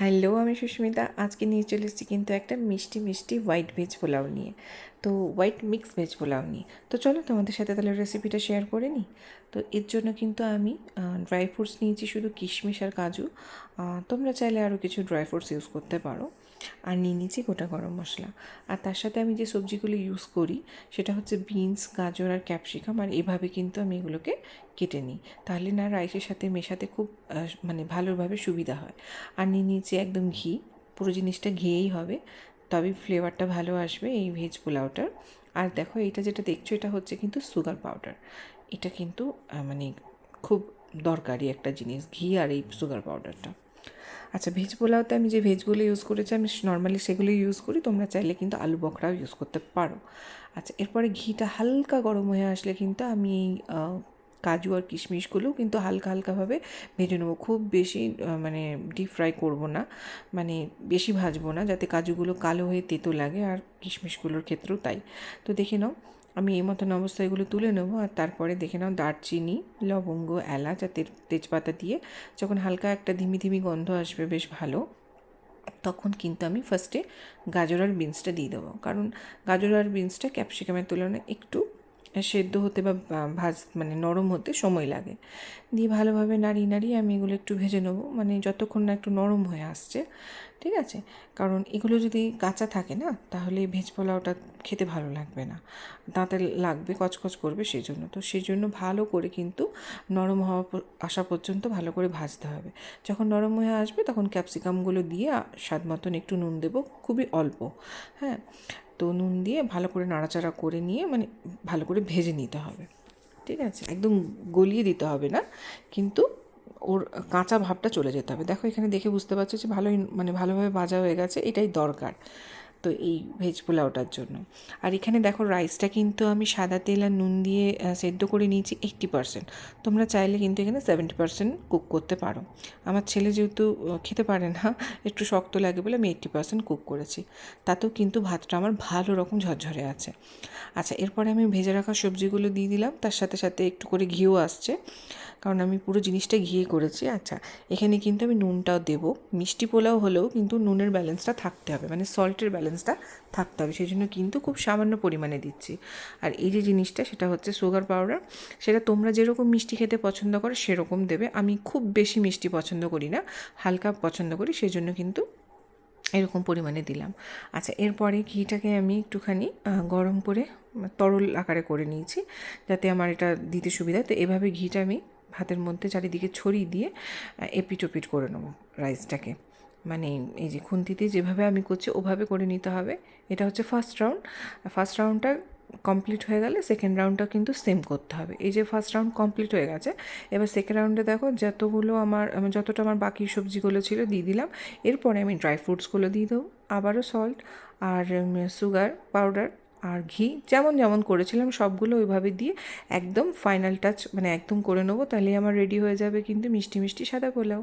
Hello, আমি সুস্মিতা। আজকে নিয়ে চলে এসেছি কিন্তু একটা মিষ্টি মিষ্টি হোয়াইট ভেজ পোলাও নিয়ে। তো হোয়াইট মিক্স ভেজ পোলাও নিয়ে। তো চলো তোমাদের সাথে তাহলে রেসিপিটা শেয়ার করে নিই। তো এর জন্য কিন্তু আমি ড্রাই ফ্রুটস নিয়েছি শুধু কিশমিশ আর কাজু। তোমরা চাইলে আরও কিছু ড্রাই ফ্রুটস ইউজ করতে পারো। আর নিয়ে নিয়েছি গোটা গরম মশলা। আর তার সাথে আমি যে সবজিগুলো ইউজ করি, সেটা হচ্ছে বিনস গাজর আর ক্যাপসিকাম আর এভাবে কিন্তু আমি এগুলোকে কেটে নিই। তাহলে না রাইসের সাথে মেশাতে খুব মানে ভালোভাবে সুবিধা হয়। আর নিয়ে নিয়েছি একদম ঘি, পুরো জিনিসটা ঘিয়েই হবে। তবে ফ্লেভারটা ভালো আসবে এই ভেজ পোলাওটার। আর দেখো এটা যেটা দেখছ, এটা হচ্ছে কিন্তু সুগার পাউডার এটা কিন্তু মানে খুব দরকারি একটা জিনিস, ঘি আর এই সুগার পাউডারটা আচ্ছা ভেজ পোলাওতে আমি যে ভেজগুলো ইউজ করেছি, আমি নর্মালি সেগুলো ইউজ করি। তোমরা চাইলে কিন্তু আলু বকরাও ইউজ করতে পারো। আচ্ছা এরপরে ঘিটা হালকা গরম হয়ে আসলে কিন্তু আমি কাজু আর কিশমিশগুলোও কিন্তু হালকা হালকাভাবে ভেজে নেব। খুব বেশি মানে ডিপ ফ্রাই করব না মানে বেশি ভাজবো না, যাতে কাজুগুলো কালো হয়ে তেতো লাগে আর কিশমিশগুলোর ক্ষেত্রেও তাই। তো দেখে নাও, আমি এই মতন অবস্থায় এগুলো তুলে নেব আর তারপরে দেখে নাও দারচিনি, লবঙ্গ, এলাচ আর তেজপাতা দিয়ে যখন হালকা একটা ধিমি ধিমি গন্ধ আসবে বেশ ভালো, তখন কিন্তু আমি ফার্স্টে গাজর আর বিনসটা দিয়ে দেবো। কারণ গাজর আর বিনসটা ক্যাপসিকামের তুলনায় একটু সেদ্ধ হতে বা ভাজ মানে নরম হতে সময় লাগে। দিয়ে ভালোভাবে নাড়িয়ে নাড়িয়ে আমি এগুলো একটু ভেজে নেব। মানে যতক্ষণ না একটু নরম হয়ে আসছে, ঠিক আছে? কারণ এগুলো যদি কাঁচা থাকে না, তাহলে ভেজ পোলাওটা খেতে ভালো লাগবে না। দাঁতে লাগবে, কচকচ করবে সেই জন্য। তো সেই জন্য ভালো করে কিন্তু নরম হওয়া আসা পর্যন্ত ভালো করে ভাজতে হবে। যখন নরম হয়ে আসবে, তখন ক্যাপসিকামগুলো দিয়ে স্বাদ মতন একটু নুন দেবো, খুবই অল্প। হ্যাঁ? তো নুন দিয়ে ভালো করে নাড়াচাড়া করে নিয়ে মানে ভালো করে ভেজে নিতে হবে। ঠিক আছে? একদম গলিয়ে দিতে হবে না। কিন্তু ওর কাঁচা ভাবটা চলে যেতে হবে। দেখো এখানে দেখে বুঝতে পারছ যে ভালোই মানে ভালোভাবে ভাজা হয়ে গেছে। এটাই দরকার। তো এই ভেজ পোলাওটার জন্য। আর এখানে দেখো রাইসটা কিন্তু আমি সাদা তেল আর নুন দিয়ে সেদ্ধ করে নিয়েছি এইট্টি পারসেন্ট তোমরা চাইলে কিন্তু এখানে সেভেন্টি পারসেন্ট কুক করতে পারো। আমার ছেলে যেহেতু খেতে পারে না, একটু শক্ত লাগে বলে আমি এইট্টি পারসেন্ট কুক করেছি। তাতেও কিন্তু ভাতটা আমার ভালো রকম ঝরঝরে আছে। আচ্ছা এরপরে আমি ভেজে রাখা সবজিগুলো দিয়ে দিলাম। তার সাথে সাথে একটু করে ঘিও আসছে। কারণ আমি পুরো জিনিসটা ঘিয়ে করেছি। আচ্ছা এখানে কিন্তু আমি নুনটাও দেবো। মিষ্টি পোলাও হলেও কিন্তু নুনের ব্যালেন্সটা থাকতে হবে মানে সল্টের ব্যালেন্সটা থাকতে হবে। সেই জন্য কিন্তু খুব সামান্য পরিমাণে দিচ্ছি। আর এই যে জিনিসটা, সেটা হচ্ছে সুগার পাউডার। সেটা তোমরা যেরকম মিষ্টি খেতে পছন্দ করো, সেরকম দেবে। আমি খুব বেশি মিষ্টি পছন্দ করি না, হালকা পছন্দ করি সেই জন্য কিন্তু এরকম পরিমাণে দিলাম। আচ্ছা এরপরে ঘিটাকে আমি একটুখানি গরম করে, তরল আকারে করে নিয়েছি, যাতে আমার এটা দিতে সুবিধা তো এভাবে ঘিটা আমি ভাতের মধ্যে চারিদিকে ছড়িয়ে দিয়ে এপিট ওপিট করে নেব রাইসটাকে। মানে এই যে খুন্তিতে যেভাবে আমি করছি, ওভাবে করে নিতে হবে। এটা হচ্ছে ফার্স্ট রাউন্ড ফার্স্ট রাউন্ডটা কমপ্লিট হয়ে গেলে সেকেন্ড রাউন্ডটা কিন্তু সেম করতে হবে। এই যে ফার্স্ট রাউন্ড কমপ্লিট হয়ে গেছে, এবার সেকেন্ড রাউন্ডে দেখো যতগুলো আমার আমার যতটা আমার বাকি সবজিগুলো ছিল দিয়ে দিলাম। এরপরে আমি ড্রাই ফ্রুটসগুলো দিয়ে দেবো। আবারও সল্ট আর সুগার পাউডার আর ঘি, যেমন যেমন করেছিলাম সবগুলো ওইভাবে দিয়ে একদম ফাইনাল টাচ মানে একদম করে নেব, তাহলেই আমার রেডি হয়ে যাবে কিন্তু মিষ্টি মিষ্টি সাদা পোলাও।